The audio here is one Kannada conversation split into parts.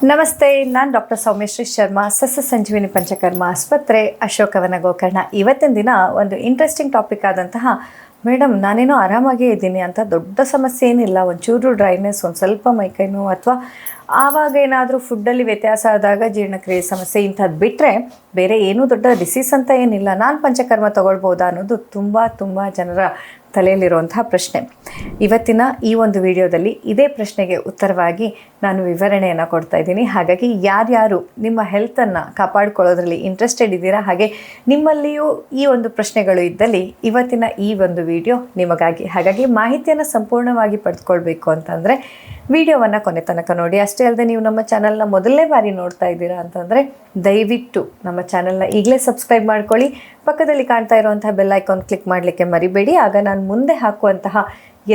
ನಮಸ್ತೆ, ನಾನು ಡಾಕ್ಟರ್ ಸೌಮ್ಯಶ್ರೀ ಶರ್ಮಾ, ಸಸ್ಯ ಸಂಜೀವಿನಿ ಪಂಚಕರ್ಮ ಆಸ್ಪತ್ರೆ ಅಶೋಕವನ ಗೋಕರ್ಣ ಇವತ್ತಿನ ದಿನ ಒಂದು ಇಂಟ್ರೆಸ್ಟಿಂಗ್ ಟಾಪಿಕ್ ಆದಂತಹ ಮೇಡಮ್ ನಾನೇನೋ ಆರಾಮಾಗೇ ಇದ್ದೀನಿ ಅಂತ ದೊಡ್ಡ ಸಮಸ್ಯೆ ಏನಿಲ್ಲ, ಒಂಚೂರು ಡ್ರೈನೆಸ್ ಒಂದು ಸ್ವಲ್ಪ ಮೈಕೈ ನೋವು ಅಥವಾ ಆವಾಗ ಏನಾದರೂ ಫುಡ್ಡಲ್ಲಿ ವ್ಯತ್ಯಾಸ ಆದಾಗ ಜೀರ್ಣಕ್ರಿಯೆ ಸಮಸ್ಯೆ ಇಂಥದ್ದು ಬಿಟ್ಟರೆ ಬೇರೆ ಏನೂ ದೊಡ್ಡ ಡಿಸೀಸ್ ಅಂತ ಏನಿಲ್ಲ. ನಾನು ಪಂಚಕರ್ಮ ತೊಗೊಳ್ಬೋದಾ ಅನ್ನೋದು ತುಂಬ ತುಂಬ ಜನರ ತಲೆಯಲ್ಲಿರುವಂತಹ ಪ್ರಶ್ನೆ. ಇವತ್ತಿನ ಈ ಒಂದು ವಿಡಿಯೋದಲ್ಲಿ ಇದೇ ಪ್ರಶ್ನೆಗೆ ಉತ್ತರವಾಗಿ ನಾನು ವಿವರಣೆಯನ್ನು ಕೊಡ್ತಾ ಇದ್ದೀನಿ. ಹಾಗಾಗಿ ಯಾರ್ಯಾರು ನಿಮ್ಮ ಹೆಲ್ತನ್ನು ಕಾಪಾಡಿಕೊಳ್ಳೋದ್ರಲ್ಲಿ ಇಂಟ್ರೆಸ್ಟೆಡ್ ಇದ್ದೀರಾ, ಹಾಗೆ ನಿಮ್ಮಲ್ಲಿಯೂ ಈ ಒಂದು ಪ್ರಶ್ನೆಗಳು ಇದ್ದಲ್ಲಿ ಇವತ್ತಿನ ಈ ಒಂದು ವಿಡಿಯೋ ನಿಮಗಾಗಿ. ಹಾಗಾಗಿ ಮಾಹಿತಿಯನ್ನು ಸಂಪೂರ್ಣವಾಗಿ ಪಡೆದುಕೊಳ್ಬೇಕು ಅಂತಂದರೆ ವಿಡಿಯೋವನ್ನು ಕೊನೆ ತನಕ ನೋಡಿ. ಅಷ್ಟೇ ಅಲ್ಲದೆ ನೀವು ನಮ್ಮ ಚಾನಲ್ನ ಮೊದಲನೇ ಬಾರಿ ನೋಡ್ತಾ ಇದ್ದೀರಾ ಅಂತಂದರೆ ದಯವಿಟ್ಟು ನಮ್ಮ ಚಾನಲ್ನ ಈಗಲೇ ಸಬ್ಸ್ಕ್ರೈಬ್ ಮಾಡ್ಕೊಳ್ಳಿ. ಪಕ್ಕದಲ್ಲಿ ಕಾಣ್ತಾ ಇರುವಂತಹ ಬೆಲ್ ಐಕಾನ್ ಕ್ಲಿಕ್ ಮಾಡಲಿಕ್ಕೆ ಮರಿಬೇಡಿ. ಆಗ ನಾನು ಮುಂದೆ ಹಾಕುವಂತಹ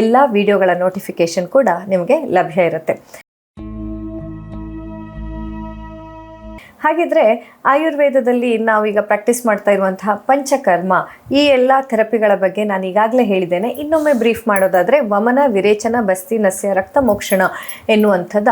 ಎಲ್ಲ ವಿಡಿಯೋಗಳ ನೋಟಿಫಿಕೇಷನ್ ಕೂಡ ನಿಮಗೆ ಲಭ್ಯ ಇರುತ್ತೆ. ಹಾಗಿದ್ರೆ ಆಯುರ್ವೇದದಲ್ಲಿ ನಾವೀಗ ಪ್ರಾಕ್ಟೀಸ್ ಮಾಡ್ತಾ ಇರುವಂತಹ ಪಂಚಕರ್ಮ ಈ ಎಲ್ಲ ಥೆರಪಿಗಳ ಬಗ್ಗೆ ನಾನು ಈಗಾಗಲೇ ಹೇಳಿದ್ದೇನೆ. ಇನ್ನೊಮ್ಮೆ ಬ್ರೀಫ್ ಮಾಡೋದಾದರೆ ವಮನ, ವಿರೇಚನ, ಬಸ್ತಿ, ನಸ್ಯ, ರಕ್ತ ಮೋಕ್ಷಣ ಎನ್ನುವಂಥದ್ದ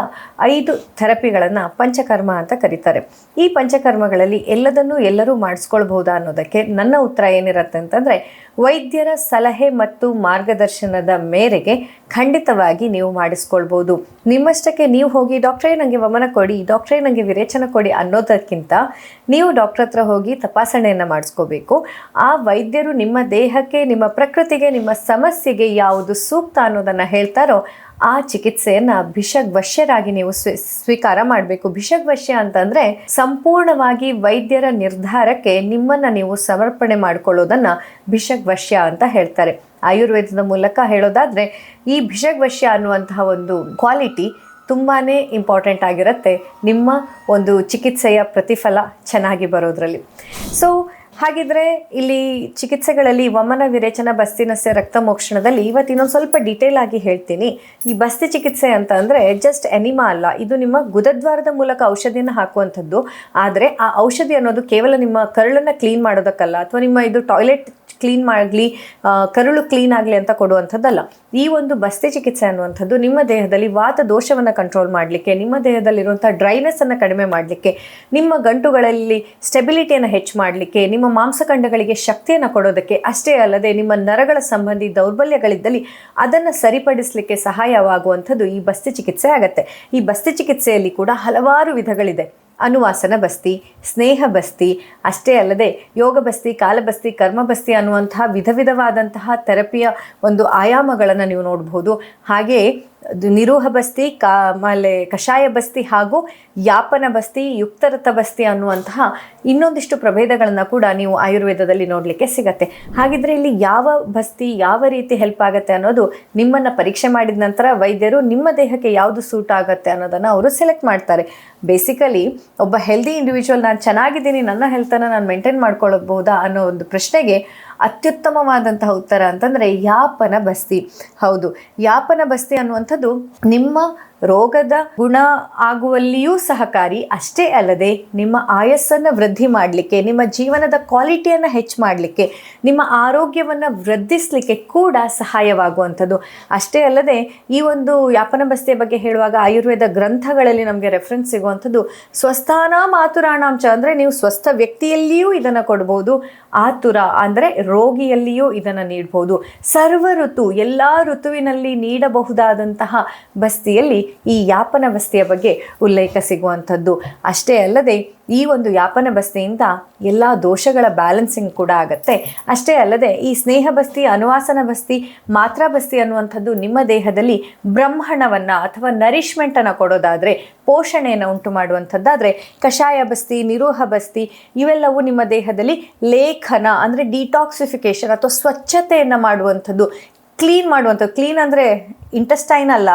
ಐದು ಥೆರಪಿಗಳನ್ನು ಪಂಚಕರ್ಮ ಅಂತ ಕರೀತಾರೆ. ಈ ಪಂಚಕರ್ಮಗಳಲ್ಲಿ ಎಲ್ಲದನ್ನೂ ಎಲ್ಲರೂ ಮಾಡಿಸ್ಕೊಳ್ಬಹುದಾ ಅನ್ನೋದಕ್ಕೆ ನನ್ನ ಉತ್ತರ ಏನಿರುತ್ತೆ ಅಂತಂದರೆ ವೈದ್ಯರ ಸಲಹೆ ಮತ್ತು ಮಾರ್ಗದರ್ಶನದ ಮೇರೆಗೆ ಖಂಡಿತವಾಗಿ ನೀವು ಮಾಡಿಸ್ಕೊಳ್ಬೋದು. ನಿಮ್ಮಷ್ಟಕ್ಕೆ ನೀವು ಹೋಗಿ ಡಾಕ್ಟ್ರೇ ನನಗೆ ವಮನ ಕೊಡಿ, ಡಾಕ್ಟ್ರೇ ನನಗೆ ವಿರೇಚನ ಕೊಡಿ ಅನ್ನೋದಕ್ಕಿಂತ ನೀವು ಡಾಕ್ಟ್ರ್ ಹತ್ರ ಹೋಗಿ ತಪಾಸಣೆಯನ್ನು ಮಾಡಿಸ್ಕೋಬೇಕು. ಆ ವೈದ್ಯರು ನಿಮ್ಮ ದೇಹಕ್ಕೆ, ನಿಮ್ಮ ಪ್ರಕೃತಿಗೆ, ನಿಮ್ಮ ಸಮಸ್ಯೆಗೆ ಯಾವುದು ಸೂಕ್ತ ಅನ್ನೋದನ್ನು ಹೇಳ್ತಾರೋ ಆ ಚಿಕಿತ್ಸೆಯನ್ನ ಭಿಷಗ್ವಶ್ಯರಾಗಿ ನೀವು ಸ್ವೀ, ಸ್ವೀಕಾರ ಮಾಡಬೇಕು. ಭಿಷಗ್ವಶ್ಯ ಅಂತಂದ್ರೆ ಸಂಪೂರ್ಣವಾಗಿ ವೈದ್ಯರ ನಿರ್ಧಾರಕ್ಕೆ ನಿಮ್ಮನ್ನ ನೀವು ಸಮರ್ಪಣೆ ಮಾಡ್ಕೊಳ್ಳೋದನ್ನ ಭಿಷಗ್ವಶ್ಯ ಅಂತ ಹೇಳ್ತಾರೆ. ಆಯುರ್ವೇದದ ಮೂಲಕ ಹೇಳೋದಾದ್ರೆ ಈ ಭಿಷಗ್ವಶ್ಯ ಅನ್ನುವಂತಹ ಒಂದು ಕ್ವಾಲಿಟಿ ತುಂಬಾ ಇಂಪಾರ್ಟೆಂಟ್ ಆಗಿರುತ್ತೆ. ನಿಮ್ಮ ಒಂದು ಚಿಕಿತ್ಸೆಯ ಪ್ರತಿಫಲ ಚೆನ್ನಾಗಿ ಬರೋದ್ರಲ್ಲಿ. ಸೊ ಹಾಗಿದ್ರೆ ಇಲ್ಲಿ ಚಿಕಿತ್ಸೆಗಳಲ್ಲಿ ವಮನ ವಿರೇಚನ ಬಸ್ತಿನಸ್ಯ ರಕ್ತ ಮೋಕ್ಷಣದಲ್ಲಿ ಇವತ್ತು ಇನ್ನೊಂದು ಸ್ವಲ್ಪ ಡೀಟೇಲ್ ಆಗಿ ಹೇಳ್ತೀನಿ. ಈ ಬಸ್ತಿ ಚಿಕಿತ್ಸೆ ಅಂತ ಅಂದರೆ ಜಸ್ಟ್ ಎನಿಮಾ ಅಲ್ಲ. ಇದು ನಿಮ್ಮ ಗುದದ್ವಾರದ ಮೂಲಕ ಔಷಧಿಯನ್ನು ಹಾಕುವಂಥದ್ದು. ಆದರೆ ಆ ಔಷಧಿ ಅನ್ನೋದು ಕೇವಲ ನಿಮ್ಮ ಕರುಳನ್ನು ಕ್ಲೀನ್ ಮಾಡೋದಕ್ಕಲ್ಲ, ಅಥವಾ ನಿಮ್ಮ ಇದು ಟಾಯ್ಲೆಟ್ ಕ್ಲೀನ್ ಮಾಡಲಿ ಕರುಳು ಕ್ಲೀನ್ ಆಗಲಿ ಅಂತ ಕೊಡುವಂಥದ್ದಲ್ಲ. ಈ ಒಂದು ಬಸ್ತಿ ಚಿಕಿತ್ಸೆ ಅನ್ನುವಂಥದ್ದು ನಿಮ್ಮ ದೇಹದಲ್ಲಿ ವಾತ ದೋಷವನ್ನು ಕಂಟ್ರೋಲ್ ಮಾಡಲಿಕ್ಕೆ, ನಿಮ್ಮ ದೇಹದಲ್ಲಿರುವಂಥ ಡ್ರೈನೆಸ್ಸನ್ನು ಕಡಿಮೆ ಮಾಡಲಿಕ್ಕೆ, ನಿಮ್ಮ ಗಂಟುಗಳಲ್ಲಿ ಸ್ಟೆಬಿಲಿಟಿಯನ್ನು ಹೆಚ್ಚು ಮಾಡಲಿಕ್ಕೆ, ನಿಮ್ಮ ಮಾಂಸಖಂಡಗಳಿಗೆ ಶಕ್ತಿಯನ್ನು ಕೊಡೋದಕ್ಕೆ, ಅಷ್ಟೇ ಅಲ್ಲದೆ ನಿಮ್ಮ ನರಗಳ ಸಂಬಂಧಿ ದೌರ್ಬಲ್ಯಗಳಿದ್ದಲ್ಲಿ ಅದನ್ನು ಸರಿಪಡಿಸಲಿಕ್ಕೆ ಸಹಾಯವಾಗುವಂಥದ್ದು ಈ ಬಸ್ತಿ ಚಿಕಿತ್ಸೆ ಆಗುತ್ತೆ. ಈ ಬಸ್ತಿ ಚಿಕಿತ್ಸೆಯಲ್ಲಿ ಕೂಡ ಹಲವಾರು ವಿಧಗಳಿದೆ. ಅನುವಾಸನ ಬಸ್ತಿ, ಸ್ನೇಹ ಬಸ್ತಿ, ಅಷ್ಟೇ ಅಲ್ಲದೆ ಯೋಗ ಬಸ್ತಿ ಕಾಲಬಸ್ತಿ ಕರ್ಮಬಸ್ತಿ ಅನ್ನುವಂತಹ ವಿಧ ವಿಧವಾದಂತಹ ಥೆರಪಿಯ ಒಂದು ಆಯಾಮಗಳನ್ನು ನೀವು ನೋಡ್ಬೋದು. ಹಾಗೆಯೇ ನಿರೂಹ ಬಸ್ತಿ, ಕಾ, ಆಮೇಲೆ ಕಷಾಯ ಬಸ್ತಿ ಹಾಗೂ ಯಾಪನ ಬಸ್ತಿ ಯುಕ್ತರಥ ಬಸ್ತಿ ಅನ್ನುವಂತಹ ಇನ್ನೊಂದಿಷ್ಟು ಪ್ರಭೇದಗಳನ್ನು ಕೂಡ ನೀವು ಆಯುರ್ವೇದದಲ್ಲಿ ನೋಡಲಿಕ್ಕೆ ಸಿಗತ್ತೆ. ಹಾಗಿದ್ರೆ ಇಲ್ಲಿ ಯಾವ ಬಸ್ತಿ ಯಾವ ರೀತಿ ಹೆಲ್ಪ್ ಆಗುತ್ತೆ ಅನ್ನೋದು ನಿಮ್ಮನ್ನು ಪರೀಕ್ಷೆ ಮಾಡಿದ ನಂತರ ವೈದ್ಯರು ನಿಮ್ಮ ದೇಹಕ್ಕೆ ಯಾವುದು ಸೂಟ್ ಆಗುತ್ತೆ ಅನ್ನೋದನ್ನು ಅವರು ಸೆಲೆಕ್ಟ್ ಮಾಡ್ತಾರೆ. ಬೇಸಿಕಲಿ ಒಬ್ಬ ಹೆಲ್ದಿ ಇಂಡಿವಿಜುವಲ್ ನಾನು ಚೆನ್ನಾಗಿದ್ದೀನಿ, ನನ್ನ ಹೆಲ್ತನ್ನು ನಾನು ಮೇಂಟೈನ್ ಮಾಡ್ಕೊಳ್ಳಬಹುದಾ ಅನ್ನೋ ಒಂದು ಪ್ರಶ್ನೆಗೆ ಅತ್ಯುತ್ತಮವಾದಂತಹ ಉತ್ತರ ಅಂತಂದರೆ ಯಾಪನ ಬಸ್ತಿ. ಹೌದು ಯಾಪನ ಬಸ್ತಿ ಅನ್ನುವಂಥದ್ದು ನಿಮ್ಮ ರೋಗದ ಗುಣ ಆಗುವಲ್ಲಿಯೂ ಸಹಕಾರಿ, ಅಷ್ಟೇ ಅಲ್ಲದೆ ನಿಮ್ಮ ಆಯಸ್ಸನ್ನು ವೃದ್ಧಿ ಮಾಡಲಿಕ್ಕೆ, ನಿಮ್ಮ ಜೀವನದ ಕ್ವಾಲಿಟಿಯನ್ನು ಹೆಚ್ಚು ಮಾಡಲಿಕ್ಕೆ, ನಿಮ್ಮ ಆರೋಗ್ಯವನ್ನು ವೃದ್ಧಿಸಲಿಕ್ಕೆ ಕೂಡ ಸಹಾಯವಾಗುವಂಥದ್ದು. ಅಷ್ಟೇ ಅಲ್ಲದೆ ಈ ಒಂದು ಯಾಪನ ಬಸ್ತಿಯ ಬಗ್ಗೆ ಹೇಳುವಾಗ ಆಯುರ್ವೇದ ಗ್ರಂಥಗಳಲ್ಲಿ ನಮಗೆ ರೆಫರೆನ್ಸ್ ಸಿಗುವಂಥದ್ದು, ಸ್ವಸ್ಥಾನ ಮಾತುರಾಣಾಂಶ ಅಂದರೆ ನೀವು ಸ್ವಸ್ಥ ವ್ಯಕ್ತಿಯಲ್ಲಿಯೂ ಇದನ್ನು ಕೊಡ್ಬೋದು, ಆತುರ ಅಂದರೆ ರೋಗಿಯಲ್ಲಿಯೂ ಇದನ್ನು ನೀಡ್ಬೋದು. ಸರ್ವ ಋತು, ಎಲ್ಲ ಋತುವಿನಲ್ಲಿ ನೀಡಬಹುದಾದಂತಹ ಬಸ್ತಿಯಲ್ಲಿ ಈ ಯಾಪನ ಬಸ್ತಿಯ ಬಗ್ಗೆ ಉಲ್ಲೇಖ ಸಿಗುವಂಥದ್ದು. ಅಷ್ಟೇ ಅಲ್ಲದೆ, ಈ ಒಂದು ಯಾಪನ ಬಸ್ತಿಯಿಂದ ಎಲ್ಲ ದೋಷಗಳ ಬ್ಯಾಲೆನ್ಸಿಂಗ್ ಕೂಡ ಆಗುತ್ತೆ. ಅಷ್ಟೇ ಅಲ್ಲದೆ, ಈ ಸ್ನೇಹ ಬಸ್ತಿ, ಅನುವಾಸನ ಬಸ್ತಿ, ಮಾತ್ರಾ ಬಸ್ತಿ ಅನ್ನುವಂಥದ್ದು ನಿಮ್ಮ ದೇಹದಲ್ಲಿ ಬ್ರಹ್ಮಣವನ್ನು ಅಥವಾ ನರಿಷ್ಮೆಂಟನ್ನು ಕೊಡೋದಾದರೆ, ಪೋಷಣೆಯನ್ನು ಉಂಟು ಮಾಡುವಂಥದ್ದಾದರೆ, ಕಷಾಯ ಬಸ್ತಿ, ನಿರೋಹ ಬಸ್ತಿ, ಇವೆಲ್ಲವೂ ನಿಮ್ಮ ದೇಹದಲ್ಲಿ ಲೇಖನ ಅಂದರೆ ಡಿಟಾಕ್ಸಿಫಿಕೇಶನ್ ಅಥವಾ ಸ್ವಚ್ಛತೆಯನ್ನು ಮಾಡುವಂಥದ್ದು. ಕ್ಲೀನ್ ಮಾಡುವಂಥದ್ದು. ಕ್ಲೀನ್ ಅಂದರೆ ಇಂಟೆಸ್ಟೈನ್ ಅಲ್ಲ,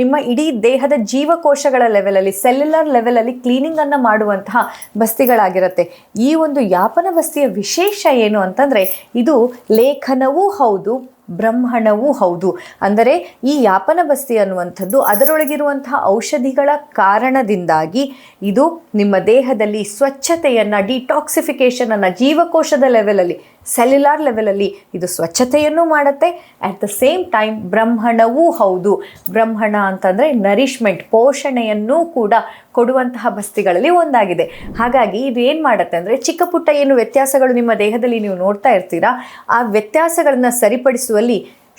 ನಿಮ್ಮ ಇಡೀ ದೇಹದ ಜೀವಕೋಶಗಳ ಲೆವೆಲಲ್ಲಿ ಸೆಲ್ಯುಲರ್ ಲೆವೆಲಲ್ಲಿ ಕ್ಲೀನಿಂಗನ್ನು ಮಾಡುವಂತಹ ಬಸ್ತಿಗಳಾಗಿರುತ್ತೆ. ಈ ಒಂದು ಯಾಪನ ಬಸ್ತಿಯ ವಿಶೇಷ ಏನು ಅಂತಂದರೆ, ಇದು ಲೇಖನವೂ ಹೌದು, ಬ್ರಹ್ಮಣವೂ ಹೌದು. ಅಂದರೆ ಈ ಯಾಪನ ಬಸ್ತಿ ಅನ್ನುವಂಥದ್ದು ಅದರೊಳಗಿರುವಂತಹ ಔಷಧಿಗಳ ಕಾರಣದಿಂದಾಗಿ ಇದು ನಿಮ್ಮ ದೇಹದಲ್ಲಿ ಸ್ವಚ್ಛತೆಯನ್ನು ಡಿಟಾಕ್ಸಿಫಿಕೇಷನನ್ನು ಜೀವಕೋಶದ ಲೆವೆಲಲ್ಲಿ ಸೆಲ್ಯುಲಾರ್ ಲೆವೆಲಲ್ಲಿ ಇದು ಸ್ವಚ್ಛತೆಯನ್ನು ಮಾಡುತ್ತೆ. ಅಟ್ ದ ಸೇಮ್ ಟೈಮ್ ಬ್ರಹ್ಮಣವೂ ಹೌದು. ಬ್ರಹ್ಮಣ ಅಂತಂದರೆ ನರಿಶ್ಮೆಂಟ್ ಪೋಷಣೆಯನ್ನು ಕೂಡ ಕೊಡುವಂತಹ ಬಸ್ತಿಗಳಲ್ಲಿ ಒಂದಾಗಿದೆ. ಹಾಗಾಗಿ ಇದು ಏನು ಮಾಡುತ್ತೆ ಅಂದರೆ ಚಿಕ್ಕ ಪುಟ್ಟ ಏನು ವ್ಯತ್ಯಾಸಗಳು ನಿಮ್ಮ ದೇಹದಲ್ಲಿ ನೀವು ನೋಡ್ತಾ ಇರ್ತೀರಾ, ಆ ವ್ಯತ್ಯಾಸಗಳನ್ನು ಸರಿಪಡಿಸುವಲ್ಲಿ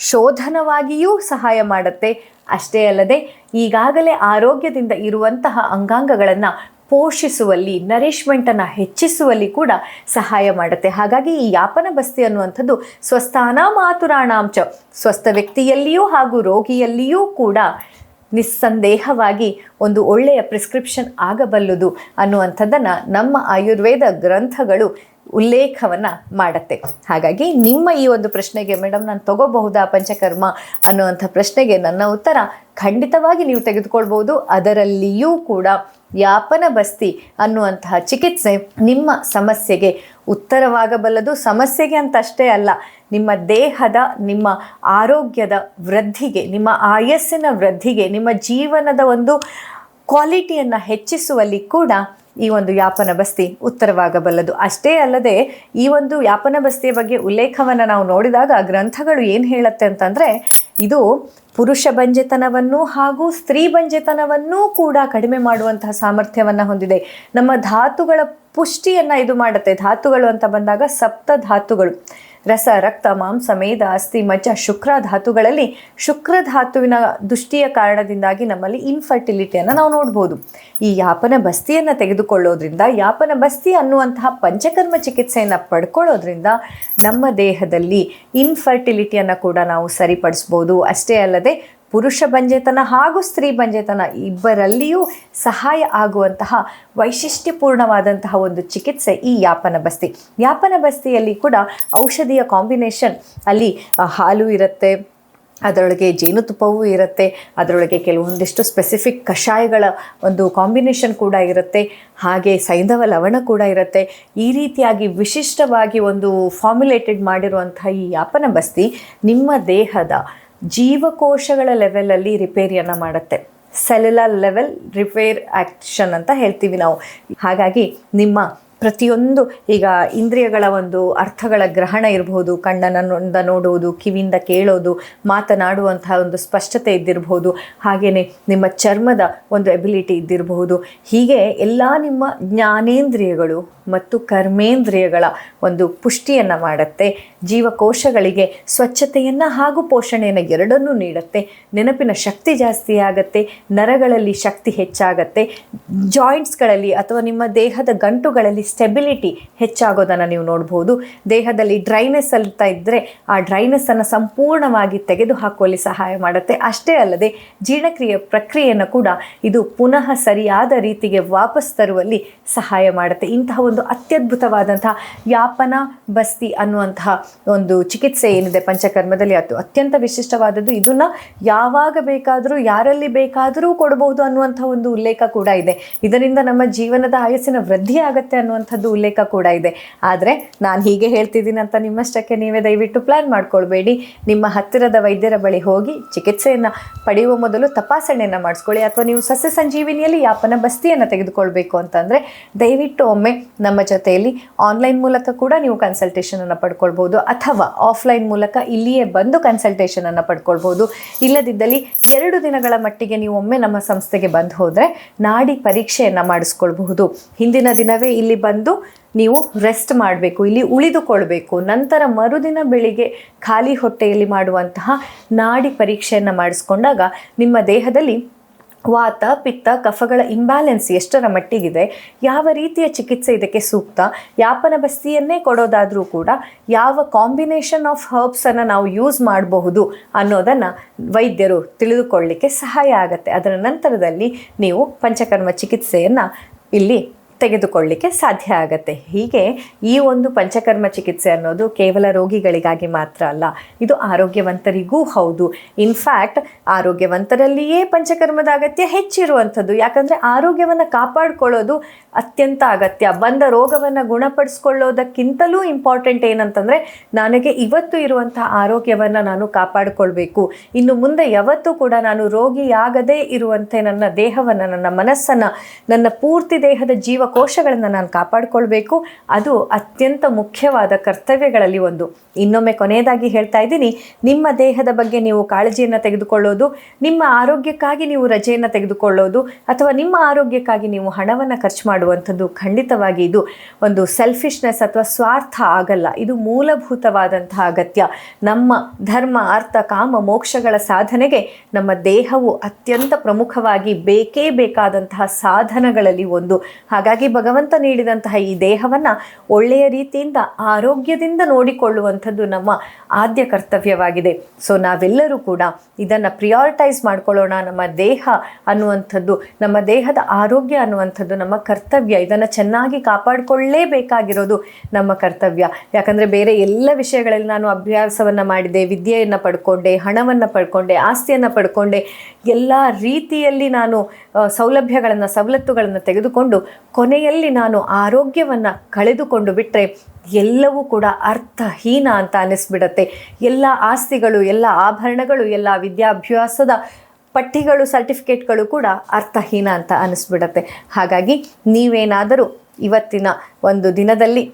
ಶೋಧನವಾಗಿಯೂ ಸಹಾಯ ಮಾಡುತ್ತೆ. ಅಷ್ಟೇ ಅಲ್ಲದೆ ಈಗಾಗಲೇ ಆರೋಗ್ಯದಿಂದ ಇರುವಂತಹ ಅಂಗಾಂಗಗಳನ್ನು ಪೋಷಿಸುವಲ್ಲಿ ನರಿಶ್ಮೆಂಟನ್ನು ಹೆಚ್ಚಿಸುವಲ್ಲಿ ಕೂಡ ಸಹಾಯ ಮಾಡುತ್ತೆ. ಹಾಗಾಗಿ ಈ ಯಾಪನ ಬಸ್ತಿ ಅನ್ನುವಂಥದ್ದು ಸ್ವಸ್ಥಾನ ಮಾತುರಾಣಾಂಶ ಸ್ವಸ್ಥ ವ್ಯಕ್ತಿಯಲ್ಲಿಯೂ ಹಾಗೂ ರೋಗಿಯಲ್ಲಿಯೂ ಕೂಡ ನಿಸ್ಸಂದೇಹವಾಗಿ ಒಂದು ಒಳ್ಳೆಯ ಪ್ರಿಸ್ಕ್ರಿಪ್ಷನ್ ಆಗಬಲ್ಲದು ಅನ್ನುವಂಥದ್ದನ್ನು ನಮ್ಮ ಆಯುರ್ವೇದ ಗ್ರಂಥಗಳು ಉಲ್ಲೇಖವನ್ನು ಮಾಡುತ್ತೆ. ಹಾಗಾಗಿ ನಿಮ್ಮ ಈ ಒಂದು ಪ್ರಶ್ನೆಗೆ ಮೇಡಮ್ ನಾನು ತಗೋಬಹುದಾ ಪಂಚಕರ್ಮ? ಅನ್ನುವಂಥ ಪ್ರಶ್ನೆಗೆ ನನ್ನ ಉತ್ತರ ಖಂಡಿತವಾಗಿ ನೀವು ತೆಗೆದುಕೊಳ್ಬೋದು ಅದರಲ್ಲಿಯೂ ಕೂಡ ಯಾಪನ ಬಸ್ತಿ ಅನ್ನುವಂತಹ ಚಿಕಿತ್ಸೆ ನಿಮ್ಮ ಸಮಸ್ಯೆಗೆ ಉತ್ತರವಾಗಬಲ್ಲದು. ಸಮಸ್ಯೆಗೆ ಅಂತಷ್ಟೇ ಅಲ್ಲ, ನಿಮ್ಮ ದೇಹದ, ನಿಮ್ಮ ಆರೋಗ್ಯದ ವೃದ್ಧಿಗೆ, ನಿಮ್ಮ ಆಯಸ್ಸಿನ ವೃದ್ಧಿಗೆ, ನಿಮ್ಮ ಜೀವನದ ಒಂದು ಕ್ವಾಲಿಟಿಯನ್ನು ಹೆಚ್ಚಿಸುವಲ್ಲಿ ಕೂಡ ಈ ಒಂದು ಯಾಪನ ಬಸ್ತಿ ಉತ್ತರವಾಗಬಲ್ಲದು. ಅಷ್ಟೇ ಅಲ್ಲದೆ ಈ ಒಂದು ಯಾಪನ ಬಸ್ತಿಯ ಬಗ್ಗೆ ಉಲ್ಲೇಖವನ್ನು ನಾವು ನೋಡಿದಾಗ ಗ್ರಂಥಗಳು ಏನು ಹೇಳುತ್ತೆ ಅಂತಂದರೆ, ಇದು ಪುರುಷ ಬಂಜೆತನವನ್ನು ಹಾಗೂ ಸ್ತ್ರೀ ಬಂಜೆತನವನ್ನೂ ಕೂಡ ಕಡಿಮೆ ಮಾಡುವಂತಹ ಸಾಮರ್ಥ್ಯವನ್ನು ಹೊಂದಿದೆ. ನಮ್ಮ ಧಾತುಗಳ ಪುಷ್ಟಿಯನ್ನು ಇದು ಮಾಡುತ್ತೆ. ಧಾತುಗಳು ಅಂತ ಬಂದಾಗ ಸಪ್ತ ಧಾತುಗಳು. ರಸ, ರಕ್ತ, ಮಾಂಸ ಮೇಧ ಅಸ್ಥಿ, ಮಜ್ಜ, ಶುಕ್ರ ಧಾತುಗಳಲ್ಲಿ ಶುಕ್ರ ಧಾತುವಿನ ದುಷ್ಟಿಯ ಕಾರಣದಿಂದಾಗಿ ನಮ್ಮಲ್ಲಿ ಇನ್ಫರ್ಟಿಲಿಟಿಯನ್ನು ನಾವು ನೋಡ್ಬೋದು. ಈ ಯಾಪನ ಬಸ್ತಿಯನ್ನು ತೆಗೆದುಕೊಳ್ಳೋದ್ರಿಂದ, ಯಾಪನ ಬಸ್ತಿ ಅನ್ನುವಂತಹ ಪಂಚಕರ್ಮ ಚಿಕಿತ್ಸೆಯನ್ನು ಪಡ್ಕೊಳ್ಳೋದ್ರಿಂದ ನಮ್ಮ ದೇಹದಲ್ಲಿ ಇನ್ಫರ್ಟಿಲಿಟಿಯನ್ನು ಕೂಡ ನಾವು ಸರಿಪಡಿಸ್ಬೋದು. ಅಷ್ಟೇ ಅಲ್ಲದೆ ಪುರುಷ ಬಂಜೆತನ ಹಾಗೂ ಸ್ತ್ರೀ ಬಂಜೆತನ ಇಬ್ಬರಲ್ಲಿಯೂ ಸಹಾಯ ಆಗುವಂತಹ ವೈಶಿಷ್ಟ್ಯಪೂರ್ಣವಾದಂತಹ ಒಂದು ಚಿಕಿತ್ಸೆ ಈ ಯಾಪನ ಬಸ್ತಿ. ಯಾಪನ ಬಸ್ತಿಯಲ್ಲಿ ಕೂಡ ಔಷಧಿಯ ಕಾಂಬಿನೇಷನ್ ಅಲ್ಲಿ ಹಾಲು ಇರುತ್ತೆ, ಅದರೊಳಗೆ ಜೇನುತುಪ್ಪವೂ ಇರುತ್ತೆ, ಅದರೊಳಗೆ ಕೆಲವೊಂದಿಷ್ಟು ಸ್ಪೆಸಿಫಿಕ್ ಕಷಾಯಗಳ ಒಂದು ಕಾಂಬಿನೇಷನ್ ಕೂಡ ಇರುತ್ತೆ, ಹಾಗೆ ಸೈಂಧವ ಲವಣ ಕೂಡ ಇರುತ್ತೆ. ಈ ರೀತಿಯಾಗಿ ವಿಶಿಷ್ಟವಾಗಿ ಒಂದು ಫಾರ್ಮುಲೇಟೆಡ್ ಮಾಡಿರುವಂಥ ಈ ಯಾಪನ ಬಸ್ತಿ ನಿಮ್ಮ ದೇಹದ ಜೀವಕೋಶಗಳ ಲೆವೆಲಲ್ಲಿ ರಿಪೇರಿಯನ್ನು ಮಾಡುತ್ತೆ. ಸೆಲ್ಯುಲರ್ ಲೆವೆಲ್ ರಿಪೇರ್ ಆ್ಯಕ್ಷನ್ ಅಂತ ಹೇಳ್ತೀವಿ ನಾವು. ಹಾಗಾಗಿ ನಿಮ್ಮ ಪ್ರತಿಯೊಂದು ಈಗ ಇಂದ್ರಿಯಗಳ ಒಂದು ಅರ್ಥಗಳ ಗ್ರಹಣ ಇರಬಹುದು ಕಣ್ಣನಿಂದ ನೋಡುವುದು ಕಿವಿಯಿಂದ ಕೇಳೋದು, ಮಾತನಾಡುವಂತಹ ಒಂದು ಸ್ಪಷ್ಟತೆ ಇದ್ದಿರಬಹುದು ಹಾಗೆಯೇ ನಿಮ್ಮ ಚರ್ಮದ ಒಂದು ಎಬಿಲಿಟಿ ಇದ್ದಿರಬಹುದು ಹೀಗೆ ಎಲ್ಲ ನಿಮ್ಮ ಜ್ಞಾನೇಂದ್ರಿಯಗಳು ಮತ್ತು ಕರ್ಮೇಂದ್ರಿಯಗಳ ಒಂದು ಪುಷ್ಟಿಯನ್ನು ಮಾಡುತ್ತೆ, ಜೀವಕೋಶಗಳಿಗೆ ಸ್ವಚ್ಛತೆಯನ್ನು ಹಾಗೂ ಪೋಷಣೆಯನ್ನು ಎರಡನ್ನೂ ನೀಡುತ್ತೆ, ನೆನಪಿನ ಶಕ್ತಿ ಜಾಸ್ತಿ ಆಗುತ್ತೆ, ನರಗಳಲ್ಲಿ ಶಕ್ತಿ ಹೆಚ್ಚಾಗತ್ತೆ, ಜಾಯಿಂಟ್ಸ್ಗಳಲ್ಲಿ ಅಥವಾ ನಿಮ್ಮ ದೇಹದ ಗಂಟುಗಳಲ್ಲಿ ಸ್ಟೆಬಿಲಿಟಿ ಹೆಚ್ಚಾಗೋದನ್ನು ನೀವು ನೋಡ್ಬೋದು. ದೇಹದಲ್ಲಿ ಡ್ರೈನೆಸ್ ಅಂತ ಇದ್ದರೆ ಆ ಡ್ರೈನೆಸ್ಸನ್ನು ಸಂಪೂರ್ಣವಾಗಿ ತೆಗೆದುಹಾಕುವಲ್ಲಿ ಸಹಾಯ ಮಾಡುತ್ತೆ. ಅಷ್ಟೇ ಅಲ್ಲದೆ ಜೀರ್ಣಕ್ರಿಯೆ ಪ್ರಕ್ರಿಯೆಯನ್ನು ಕೂಡ ಇದು ಪುನಃ ಸರಿಯಾದ ರೀತಿಗೆ ವಾಪಸ್ ತರುವಲ್ಲಿ ಸಹಾಯ ಮಾಡುತ್ತೆ. ಇಂತಹ ಒಂದು ಅತ್ಯದ್ಭುತವಾದಂತಹ ಯಾಪನ, ಬಸ್ತಿ ಅನ್ನುವಂತಹ ಒಂದು ಚಿಕಿತ್ಸೆ ಏನಿದೆ ಪಂಚಕರ್ಮದಲ್ಲಿ ಅದು ಅತ್ಯಂತ ವಿಶಿಷ್ಟವಾದದ್ದು. ಇದನ್ನು ಯಾವಾಗ ಬೇಕಾದರೂ, ಯಾರಲ್ಲಿ ಬೇಕಾದರೂ ಕೊಡಬಹುದು ಅನ್ನುವಂಥ ಒಂದು ಉಲ್ಲೇಖ ಕೂಡ ಇದೆ. ಇದರಿಂದ ನಮ್ಮ ಜೀವನದ ಆಯಸ್ಸಿನ ವೃದ್ಧಿ ಆಗತ್ತೆ ಅನ್ನುವಂಥದ್ದು ಉಲ್ಲೇಖ ಕೂಡ ಇದೆ. ಆದರೆ ನಾನು ಹೀಗೆ ಹೇಳ್ತಿದ್ದೀನಿ ಅಂತ ನಿಮ್ಮಷ್ಟಕ್ಕೆ ನೀವೇ ದಯವಿಟ್ಟು ಪ್ಲ್ಯಾನ್ ಮಾಡ್ಕೊಳ್ಬೇಡಿ. ನಿಮ್ಮ ಹತ್ತಿರದ ವೈದ್ಯರ ಬಳಿ ಹೋಗಿ ಚಿಕಿತ್ಸೆಯನ್ನು ಪಡೆಯುವ ಮೊದಲು ತಪಾಸಣೆಯನ್ನು ಮಾಡಿಸ್ಕೊಳ್ಳಿ. ಅಥವಾ ನೀವು ಸಸ್ಯ ಸಂಜೀವಿನಿಯಲ್ಲಿ ಯಾಪನ ಬಸ್ತಿಯನ್ನು ತೆಗೆದುಕೊಳ್ಬೇಕು ಅಂತಂದರೆ ದಯವಿಟ್ಟು ಒಮ್ಮೆ ನಮ್ಮ ಜೊತೆಯಲ್ಲಿ ಆನ್ಲೈನ್ ಮೂಲಕ ಕೂಡ ನೀವು ಕನ್ಸಲ್ಟೇಷನನ್ನು ಪಡ್ಕೊಳ್ಬೋದು ಅಥವಾ ಆಫ್ಲೈನ್ ಮೂಲಕ ಇಲ್ಲಿಯೇ ಬಂದು ಕನ್ಸಲ್ಟೇಷನನ್ನು ಪಡ್ಕೊಳ್ಬೋದು ಇಲ್ಲದಿದ್ದಲ್ಲಿ ಎರಡು ದಿನಗಳ ಮಟ್ಟಿಗೆ ನೀವು ಒಮ್ಮೆ ನಮ್ಮ ಸಂಸ್ಥೆಗೆ ಬಂದು ಹೋದರೆ ನಾಡಿ ಪರೀಕ್ಷೆಯನ್ನು ಮಾಡಿಸ್ಕೊಳ್ಬಹುದು. ಹಿಂದಿನ ದಿನವೇ ಇಲ್ಲಿ ನೀವು ರೆಸ್ಟ್ ಮಾಡಬೇಕು, ಇಲ್ಲಿ ಉಳಿದುಕೊಳ್ಬೇಕು. ನಂತರ ಮರುದಿನ ಬೆಳಿಗ್ಗೆ ಖಾಲಿ ಹೊಟ್ಟೆಯಲ್ಲಿ ಮಾಡುವಂತಹ ನಾಡಿ ಪರೀಕ್ಷೆಯನ್ನು ಮಾಡಿಸ್ಕೊಂಡಾಗ ನಿಮ್ಮ ದೇಹದಲ್ಲಿ ವಾತ, ಪಿತ್ತ, ಕಫಗಳ ಇಂಬ್ಯಾಲೆನ್ಸ್ ಎಷ್ಟರ ಮಟ್ಟಿಗಿದೆ, ಯಾವ ರೀತಿಯ ಚಿಕಿತ್ಸೆ ಇದಕ್ಕೆ ಸೂಕ್ತ, ಯಾಪನ ಬಸ್ತಿಯನ್ನೇ ಕೊಡೋದಾದರೂ ಕೂಡ ಯಾವ ಕಾಂಬಿನೇಷನ್ ಆಫ್ ಹರ್ಬ್ಸನ್ನು ನಾವು ಯೂಸ್ ಮಾಡಬಹುದು ಅನ್ನೋದನ್ನು ವೈದ್ಯರು ತಿಳಿದುಕೊಳ್ಳಲಿಕ್ಕೆ ಸಹಾಯ ಆಗುತ್ತೆ. ಅದರ ನಂತರದಲ್ಲಿ ನೀವು ಪಂಚಕರ್ಮ ಚಿಕಿತ್ಸೆಯನ್ನು ಇಲ್ಲಿ ತೆಗೆದುಕೊಳ್ಳಲಿಕ್ಕೆ ಸಾಧ್ಯ ಆಗತ್ತೆ. ಹೀಗೆ ಈ ಒಂದು ಪಂಚಕರ್ಮ ಚಿಕಿತ್ಸೆ ಅನ್ನೋದು ಕೇವಲ ರೋಗಿಗಳಿಗಾಗಿ ಮಾತ್ರ ಅಲ್ಲ, ಇದು ಆರೋಗ್ಯವಂತರಿಗೂ ಹೌದು. ಇನ್ಫ್ಯಾಕ್ಟ್ ಆರೋಗ್ಯವಂತರಲ್ಲಿಯೇ ಪಂಚಕರ್ಮದ ಅಗತ್ಯ ಹೆಚ್ಚಿರುವಂಥದ್ದು. ಯಾಕಂದರೆ ಆರೋಗ್ಯವನ್ನು ಕಾಪಾಡಿಕೊಳ್ಳೋದು ಅತ್ಯಂತ ಅಗತ್ಯ. ಬಂದ ರೋಗವನ್ನು ಗುಣಪಡಿಸ್ಕೊಳ್ಳೋದಕ್ಕಿಂತಲೂ ಇಂಪಾರ್ಟೆಂಟ್ ಏನಂತಂದರೆ ನನಗೆ ಇವತ್ತು ಇರುವಂಥ ಆರೋಗ್ಯವನ್ನು ನಾನು ಕಾಪಾಡಿಕೊಳ್ಬೇಕು. ಇನ್ನು ಮುಂದೆ ಯಾವತ್ತೂ ಕೂಡ ನಾನು ರೋಗಿಯಾಗದೇ ಇರುವಂತೆ ನನ್ನ ದೇಹವನ್ನು, ನನ್ನ ಮನಸ್ಸನ್ನು, ನನ್ನ ಪೂರ್ತಿ ದೇಹದ ಜೀವ ಜೀವಕೋಶಗಳನ್ನು ನಾನು ಕಾಪಾಡಿಕೊಳ್ಬೇಕು. ಅದು ಅತ್ಯಂತ ಮುಖ್ಯವಾದ ಕರ್ತವ್ಯಗಳಲ್ಲಿ ಒಂದು. ಇನ್ನೊಮ್ಮೆ ಕೊನೆಯದಾಗಿ ಹೇಳ್ತಾ ಇದ್ದೀನಿ, ನಿಮ್ಮ ದೇಹದ ಬಗ್ಗೆ ನೀವು ಕಾಳಜಿಯನ್ನು ತೆಗೆದುಕೊಳ್ಳೋದು, ನಿಮ್ಮ ಆರೋಗ್ಯಕ್ಕಾಗಿ ನೀವು ರಜೆಯನ್ನು ತೆಗೆದುಕೊಳ್ಳೋದು, ಅಥವಾ ನಿಮ್ಮ ಆರೋಗ್ಯಕ್ಕಾಗಿ ನೀವು ಹಣವನ್ನು ಖರ್ಚು ಮಾಡುವಂಥದ್ದು ಖಂಡಿತವಾಗಿ ಇದು ಒಂದು ಸೆಲ್ಫಿಶ್ನೆಸ್ ಅಥವಾ ಸ್ವಾರ್ಥ ಆಗಲ್ಲ. ಇದು ಮೂಲಭೂತವಾದಂತಹ ಅಗತ್ಯ. ನಮ್ಮ ಧರ್ಮ, ಅರ್ಥ, ಕಾಮ, ಮೋಕ್ಷಗಳ ಸಾಧನೆಗೆ ನಮ್ಮ ದೇಹವು ಅತ್ಯಂತ ಪ್ರಮುಖವಾಗಿ ಬೇಕೇ ಬೇಕಾದಂತಹ ಸಾಧನಗಳಲ್ಲಿ ಒಂದು. ಹಾಗಾಗಿ ಭಗವಂತ ನೀಡಿದಂತಹ ಈ ದೇಹವನ್ನು ಒಳ್ಳೆಯ ರೀತಿಯಿಂದ ಆರೋಗ್ಯದಿಂದ ನೋಡಿಕೊಳ್ಳುವಂಥದ್ದು ನಮ್ಮ ಆದ್ಯ ಕರ್ತವ್ಯವಾಗಿದೆ. ಸೊ ನಾವೆಲ್ಲರೂ ಕೂಡ ಇದನ್ನು ಪ್ರಿಯಾರಿಟೈಸ್ ಮಾಡ್ಕೊಳ್ಳೋಣ. ನಮ್ಮ ದೇಹ ಅನ್ನುವಂಥದ್ದು, ನಮ್ಮ ದೇಹದ ಆರೋಗ್ಯ ಅನ್ನುವಂಥದ್ದು, ನಮ್ಮ ಕರ್ತವ್ಯ, ಇದನ್ನು ಚೆನ್ನಾಗಿ ಕಾಪಾಡಿಕೊಳ್ಳೇಬೇಕಾಗಿರೋದು ನಮ್ಮ ಕರ್ತವ್ಯ. ಯಾಕಂದರೆ ಬೇರೆ ಎಲ್ಲ ವಿಷಯಗಳಲ್ಲಿ ನಾನು ಅಭ್ಯಾಸವನ್ನು ಮಾಡಿದೆ, ವಿದ್ಯೆಯನ್ನು ಪಡ್ಕೊಂಡೆ, ಹಣವನ್ನು ಪಡ್ಕೊಂಡೆ, ಆಸ್ತಿಯನ್ನು ಪಡ್ಕೊಂಡೆ, ಎಲ್ಲ ರೀತಿಯಲ್ಲಿ ನಾನು ಸೌಲಭ್ಯಗಳನ್ನು, ಸವಲತ್ತುಗಳನ್ನು ತೆಗೆದುಕೊಂಡು ಕೊನೆಯಲ್ಲಿ ನಾನು ಆರೋಗ್ಯವನ್ನು ಕಳೆದುಕೊಂಡು ಬಿಟ್ಟರೆ ಎಲ್ಲವೂ ಕೂಡ ಅರ್ಥಹೀನ ಅಂತ ಅನ್ನಿಸ್ಬಿಡತ್ತೆ. ಎಲ್ಲ ಆಸ್ತಿಗಳು, ಎಲ್ಲ ಆಭರಣಗಳು, ಎಲ್ಲ ವಿದ್ಯಾಭ್ಯಾಸದ ಪಟ್ಟಿಗಳು, ಸರ್ಟಿಫಿಕೇಟ್ಗಳು ಕೂಡ ಅರ್ಥಹೀನ ಅಂತ ಅನ್ನಿಸ್ಬಿಡತ್ತೆ. ಹಾಗಾಗಿ ನೀವೇನಾದರೂ ಇವತ್ತಿನ ಒಂದು ದಿನದಲ್ಲಿ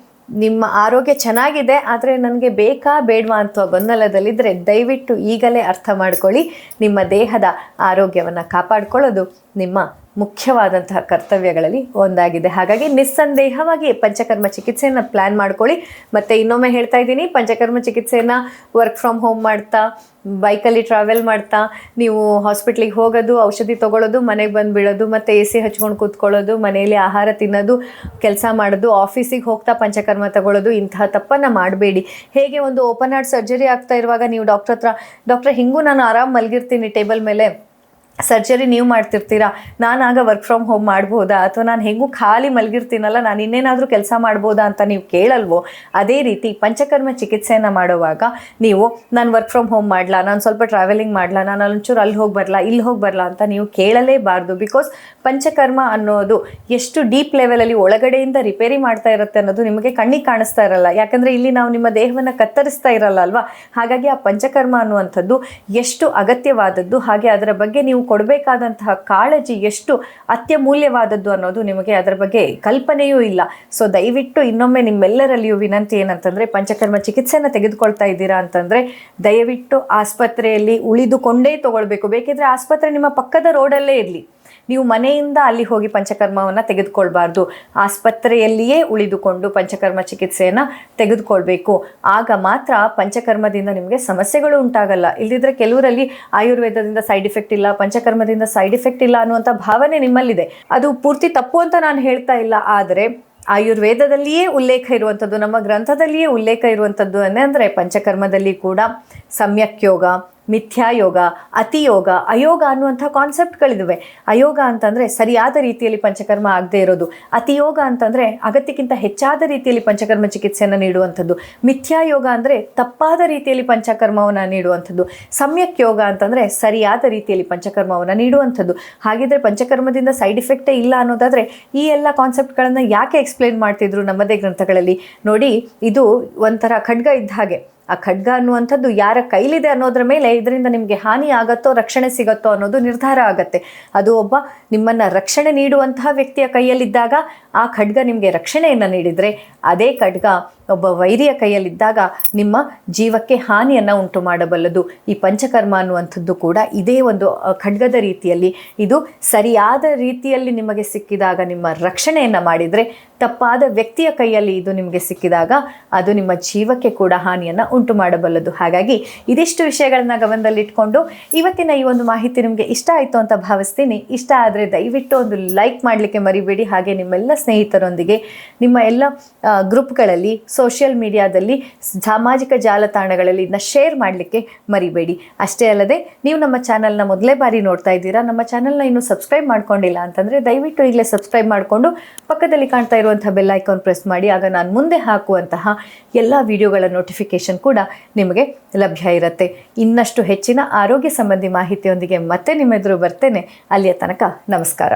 ನಿಮ್ಮ ಆರೋಗ್ಯ ಚೆನ್ನಾಗಿದೆ, ಆದರೆ ನನಗೆ ಬೇಕಾ ಬೇಡವಾ ಅಂತ ಗೊಂದಲದಲ್ಲಿದ್ದರೆ ದಯವಿಟ್ಟು ಈಗಲೇ ಅರ್ಥ ಮಾಡ್ಕೊಳ್ಳಿ. ನಿಮ್ಮ ದೇಹದ ಆರೋಗ್ಯವನ್ನು ಕಾಪಾಡಿಕೊಳ್ಳೋದು ನಿಮ್ಮ ಮುಖ್ಯವಾದಂತಹ ಕರ್ತವ್ಯಗಳಲ್ಲಿ ಒಂದಾಗಿದೆ. ಹಾಗಾಗಿ ನಿಸ್ಸಂದೇಹವಾಗಿ ಪಂಚಕರ್ಮ ಚಿಕಿತ್ಸೆಯನ್ನು ಪ್ಲ್ಯಾನ್ ಮಾಡ್ಕೊಳ್ಳಿ. ಮತ್ತು ಇನ್ನೊಮ್ಮೆ ಹೇಳ್ತಾ ಇದ್ದೀನಿ, ಪಂಚಕರ್ಮ ಚಿಕಿತ್ಸೆಯನ್ನು ವರ್ಕ್ ಫ್ರಮ್ ಹೋಮ್ ಮಾಡ್ತಾ ಬೈಕಲ್ಲಿ ಟ್ರಾವೆಲ್ ಮಾಡ್ತಾ, ನೀವು ಹಾಸ್ಪಿಟ್ಲಿಗೆ ಹೋಗೋದು, ಔಷಧಿ ತೊಗೊಳ್ಳೋದು, ಮನೆಗೆ ಬಂದು ಬಿಡೋದು ಮತ್ತು ಎ ಸಿ ಹಚ್ಕೊಂಡು ಕೂತ್ಕೊಳ್ಳೋದು, ಮನೆಯಲ್ಲಿ ಆಹಾರ ತಿನ್ನೋದು, ಕೆಲಸ ಮಾಡೋದು ಆಫೀಸಿಗೆ ಹೋಗ್ತಾ ಪಂಚಕರ್ಮ ತಗೊಳ್ಳೋದು, ಇಂತಹ ತಪ್ಪನ್ನು ಮಾಡಬೇಡಿ. ಹೇಗೆ ಒಂದು ಓಪನ್ ಹಾರ್ಟ್ ಸರ್ಜರಿ ಆಗ್ತಾ ಇರುವಾಗ ನೀವು ಡಾಕ್ಟ್ರ್ ಹತ್ರ, ಡಾಕ್ಟ್ರ್, ಹಿಂಗೂ ನಾನು ಆರಾಮ್ ಮಲಗಿರ್ತೀನಿ ಟೇಬಲ್ ಮೇಲೆ. ಸರ್ಜರಿ ನೀವು ಮಾಡ್ತಿರ್ತೀರಾ? ನಾನು ಆಗ ವರ್ಕ್ ಫ್ರಮ್ ಹೋಮ್ ಮಾಡ್ಬೋದಾ? ಅಥವಾ ನಾನು ಹೆಂಗೂ ಖಾಲಿ ಮಲಗಿರ್ತೀನಲ್ಲ, ನಾನು ಇನ್ನೇನಾದರೂ ಕೆಲಸ ಮಾಡ್ಬೋದಾ ಅಂತ ನೀವು ಕೇಳಲ್ವೋ? ಅದೇ ರೀತಿ ಪಂಚಕರ್ಮ ಚಿಕಿತ್ಸೆಯನ್ನು ಮಾಡುವಾಗ ನೀವು, ನಾನು ವರ್ಕ್ ಫ್ರಮ್ ಹೋಮ್ ಮಾಡಲಾ? ನಾನು ಸ್ವಲ್ಪ ಟ್ರಾವೆಲಿಂಗ್ ಮಾಡಲಾ? ನಾನು ಅಲ್ಲೊಂಚೂರು ಅಲ್ಲಿ ಹೋಗಿ ಬರಲಾ? ಇಲ್ಲಿ ಹೋಗಿ ಬರಲಾ ಅಂತ ನೀವು ಕೇಳಲೇಬಾರ್ದು. ಬಿಕಾಸ್ ಪಂಚಕರ್ಮ ಅನ್ನೋದು ಎಷ್ಟು ಡೀಪ್ ಲೆವೆಲಲ್ಲಿ ಒಳಗಡೆಯಿಂದ ರಿಪೇರಿ ಮಾಡ್ತಾ ಇರುತ್ತೆ ಅನ್ನೋದು ನಿಮಗೆ ಕಣ್ಣಿಗೆ ಕಾಣಿಸ್ತಾ ಇರಲ್ಲ. ಯಾಕಂದರೆ ಇಲ್ಲಿ ನಾವು ನಿಮ್ಮ ದೇಹವನ್ನು ಕತ್ತರಿಸ್ತಾ ಇರಲ್ಲ ಅಲ್ವಾ? ಹಾಗಾಗಿ ಆ ಪಂಚಕರ್ಮ ಅನ್ನುವಂಥದ್ದು ಎಷ್ಟು ಅಗತ್ಯವಾದದ್ದು, ಹಾಗೆ ಅದರ ಬಗ್ಗೆ ನೀವು ಕೊಡಬೇಕಾದಂತಹ ಕಾಳಜಿ ಎಷ್ಟು ಅತ್ಯಮೂಲ್ಯವಾದದ್ದು ಅನ್ನೋದು ನಿಮಗೆ ಅದರ ಬಗ್ಗೆ ಕಲ್ಪನೆಯೂ ಇಲ್ಲ. ಸೊ ದಯವಿಟ್ಟು ಇನ್ನೊಮ್ಮೆ ನಿಮ್ಮೆಲ್ಲರಲ್ಲಿಯೂ ವಿನಂತಿ ಏನಂತಂದರೆ, ಪಂಚಕರ್ಮ ಚಿಕಿತ್ಸೆಯನ್ನು ತೆಗೆದುಕೊಳ್ತಾ ಇದ್ದೀರಾ ಅಂತಂದರೆ, ದಯವಿಟ್ಟು ಆಸ್ಪತ್ರೆಯಲ್ಲಿ ಉಳಿದುಕೊಂಡೇ ತಗೊಳ್ಬೇಕು. ಬೇಕಿದ್ರೆ ಆಸ್ಪತ್ರೆ ನಿಮ್ಮ ಪಕ್ಕದ ರೋಡಲ್ಲೇ ಇರಲಿ. ನೀವು ಮನೆಯಿಂದ ಅಲ್ಲಿ ಹೋಗಿ ಪಂಚಕರ್ಮವನ್ನು ತೆಗೆದುಕೊಳ್ಬಾರ್ದು. ಆಸ್ಪತ್ರೆಯಲ್ಲಿಯೇ ಉಳಿದುಕೊಂಡು ಪಂಚಕರ್ಮ ಚಿಕಿತ್ಸೆಯನ್ನು ತೆಗೆದುಕೊಳ್ಬೇಕು. ಆಗ ಮಾತ್ರ ಪಂಚಕರ್ಮದಿಂದ ನಿಮಗೆ ಸಮಸ್ಯೆಗಳು ಉಂಟಾಗಲ್ಲ. ಇಲ್ಲದಿದ್ದರೆ ಕೆಲವರಲ್ಲಿ ಆಯುರ್ವೇದದಿಂದ ಸೈಡ್ ಇಫೆಕ್ಟ್ ಇಲ್ಲ, ಪಂಚಕರ್ಮದಿಂದ ಸೈಡ್ ಇಫೆಕ್ಟ್ ಇಲ್ಲ ಅನ್ನುವಂಥ ಭಾವನೆ ನಿಮ್ಮಲ್ಲಿದೆ. ಅದು ಪೂರ್ತಿ ತಪ್ಪು ಅಂತ ನಾನು ಹೇಳ್ತಾ ಇಲ್ಲ. ಆದರೆ ಆಯುರ್ವೇದದಲ್ಲಿಯೇ ಉಲ್ಲೇಖ ಇರುವಂಥದ್ದು ನಮ್ಮ ಗ್ರಂಥದಲ್ಲಿಯೇ ಉಲ್ಲೇಖ ಇರುವಂಥದ್ದು ಅಂದರೆ ಪಂಚಕರ್ಮದಲ್ಲಿ ಕೂಡ ಸಮ್ಯಕ್ ಯೋಗ ಮಿಥ್ಯಾಯೋಗ ಅತಿಯೋಗ ಅಯೋಗ ಅನ್ನುವಂಥ ಕಾನ್ಸೆಪ್ಟ್ಗಳಿದ್ದಾವೆ ಅಯೋಗ ಅಂತಂದರೆ ಸರಿಯಾದ ರೀತಿಯಲ್ಲಿ ಪಂಚಕರ್ಮ ಆಗದೆ ಇರೋದು. ಅತಿಯೋಗ ಅಂತಂದರೆ ಅಗತ್ಯಕ್ಕಿಂತ ಹೆಚ್ಚಾದ ರೀತಿಯಲ್ಲಿ ಪಂಚಕರ್ಮ ಚಿಕಿತ್ಸೆಯನ್ನು ನೀಡುವಂಥದ್ದು. ಮಿಥ್ಯಾಯೋಗ ಅಂದರೆ ತಪ್ಪಾದ ರೀತಿಯಲ್ಲಿ ಪಂಚಕರ್ಮವನ್ನು ನೀಡುವಂಥದ್ದು. ಸಮ್ಯಕ್ ಯೋಗ ಅಂತಂದರೆ ಸರಿಯಾದ ರೀತಿಯಲ್ಲಿ ಪಂಚಕರ್ಮವನ್ನು ನೀಡುವಂಥದ್ದು. ಹಾಗಿದ್ರೆ ಪಂಚಕರ್ಮದಿಂದ ಸೈಡ್ ಇಫೆಕ್ಟೇ ಇಲ್ಲ ಅನ್ನೋದಾದರೆ ಈ ಎಲ್ಲ ಕಾನ್ಸೆಪ್ಟ್ಗಳನ್ನು ಯಾಕೆ ಎಕ್ಸ್ಪ್ಲೇನ್ ಮಾಡ್ತಿದ್ರು ನಮ್ಮದೇ ಗ್ರಂಥಗಳಲ್ಲಿ? ನೋಡಿ, ಇದು ಒಂಥರ ಖಡ್ಗ ಇದ್ದ ಹಾಗೆ. ಆ ಖಡ್ಗ ಅನ್ನುವಂಥದ್ದು ಯಾರ ಕೈಲಿದೆ ಅನ್ನೋದ್ರ ಮೇಲೆ ಇದರಿಂದ ನಿಮಗೆ ಹಾನಿ ಆಗತ್ತೋ, ರಕ್ಷಣೆ ಸಿಗತ್ತೋ ಅನ್ನೋದು ನಿರ್ಧಾರ ಆಗತ್ತೆ. ಅದು ಒಬ್ಬ ನಿಮ್ಮನ್ನು ರಕ್ಷಣೆ ನೀಡುವಂತಹ ವ್ಯಕ್ತಿಯ ಕೈಯಲ್ಲಿದ್ದಾಗ ಆ ಖಡ್ಗ ನಿಮಗೆ ರಕ್ಷಣೆಯನ್ನು ನೀಡಿದರೆ ಅದೇ ಖಡ್ಗ ಒಬ್ಬ ವೈರಿಯ ಕೈಯಲ್ಲಿದ್ದಾಗ ನಿಮ್ಮ ಜೀವಕ್ಕೆ ಹಾನಿಯನ್ನು ಉಂಟು ಮಾಡಬಲ್ಲದು. ಈ ಪಂಚಕರ್ಮ ಅನ್ನುವಂಥದ್ದು ಕೂಡ ಇದೇ ಒಂದು ಖಡ್ಗದ ರೀತಿಯಲ್ಲಿ. ಇದು ಸರಿಯಾದ ರೀತಿಯಲ್ಲಿ ನಿಮಗೆ ಸಿಕ್ಕಿದಾಗ ನಿಮ್ಮ ರಕ್ಷಣೆಯನ್ನು ಮಾಡಿದರೆ, ತಪ್ಪಾದ ವ್ಯಕ್ತಿಯ ಕೈಯಲ್ಲಿ ಇದು ನಿಮಗೆ ಸಿಕ್ಕಿದಾಗ ಅದು ನಿಮ್ಮ ಜೀವಕ್ಕೆ ಕೂಡ ಹಾನಿಯನ್ನು ಉಂಟು ಮಾಡಬಲ್ಲದು. ಹಾಗಾಗಿ ಇದಿಷ್ಟು ವಿಷಯಗಳನ್ನ ಗಮನದಲ್ಲಿಟ್ಕೊಂಡು ಇವತ್ತಿನ ಈ ಒಂದು ಮಾಹಿತಿ ನಿಮಗೆ ಇಷ್ಟ ಆಯಿತು ಅಂತ ಭಾವಿಸ್ತೀನಿ. ಇಷ್ಟ ಆದರೆ ದಯವಿಟ್ಟು ಒಂದು ಲೈಕ್ ಮಾಡಲಿಕ್ಕೆ ಮರಿಬೇಡಿ. ಹಾಗೆ ನಿಮ್ಮೆಲ್ಲ ಸ್ನೇಹಿತರೊಂದಿಗೆ ನಿಮ್ಮ ಎಲ್ಲ ಗ್ರೂಪ್ಗಳಲ್ಲಿ ಸೋಷಿಯಲ್ ಮೀಡಿಯಾದಲ್ಲಿ ಸಾಮಾಜಿಕ ಜಾಲತಾಣಗಳಲ್ಲಿ ಇದನ್ನ ಶೇರ್ ಮಾಡಲಿಕ್ಕೆ ಮರಿಬೇಡಿ. ಅಷ್ಟೇ ಅಲ್ಲದೆ, ನೀವು ನಮ್ಮ ಚಾನಲ್ನ ಮೊದಲೇ ಬಾರಿ ನೋಡ್ತಾ ಇದ್ದೀರಾ, ನಮ್ಮ ಚಾನಲ್ನ ಇನ್ನೂ ಸಬ್ಸ್ಕ್ರೈಬ್ ಮಾಡ್ಕೊಂಡಿಲ್ಲ ಅಂತಂದರೆ ದಯವಿಟ್ಟು ಈಗಲೇ ಸಬ್ಸ್ಕ್ರೈಬ್ ಮಾಡಿಕೊಂಡು ಪಕ್ಕದಲ್ಲಿ ಕಾಣ್ತಾ ಇರುವಂಥ ಬೆಲ್ ಐಕಾನ್ ಪ್ರೆಸ್ ಮಾಡಿ, ಆಗ ನಾನು ಮುಂದೆ ಹಾಕುವಂತಹ ಎಲ್ಲ ವಿಡಿಯೋಗಳ ನೋಟಿಫಿಕೇಶನ್ ಕೂಡ ನಿಮಗೆ ಲಭ್ಯ ಇರುತ್ತೆ. ಇನ್ನಷ್ಟು ಹೆಚ್ಚಿನ ಆರೋಗ್ಯ ಸಂಬಂಧಿ ಮಾಹಿತಿಯೊಂದಿಗೆ ಮತ್ತೆ ನಿಮ್ಮೆದುರು ಬರ್ತೇನೆ. ಅಲ್ಲಿಯ ತನಕ ನಮಸ್ಕಾರ.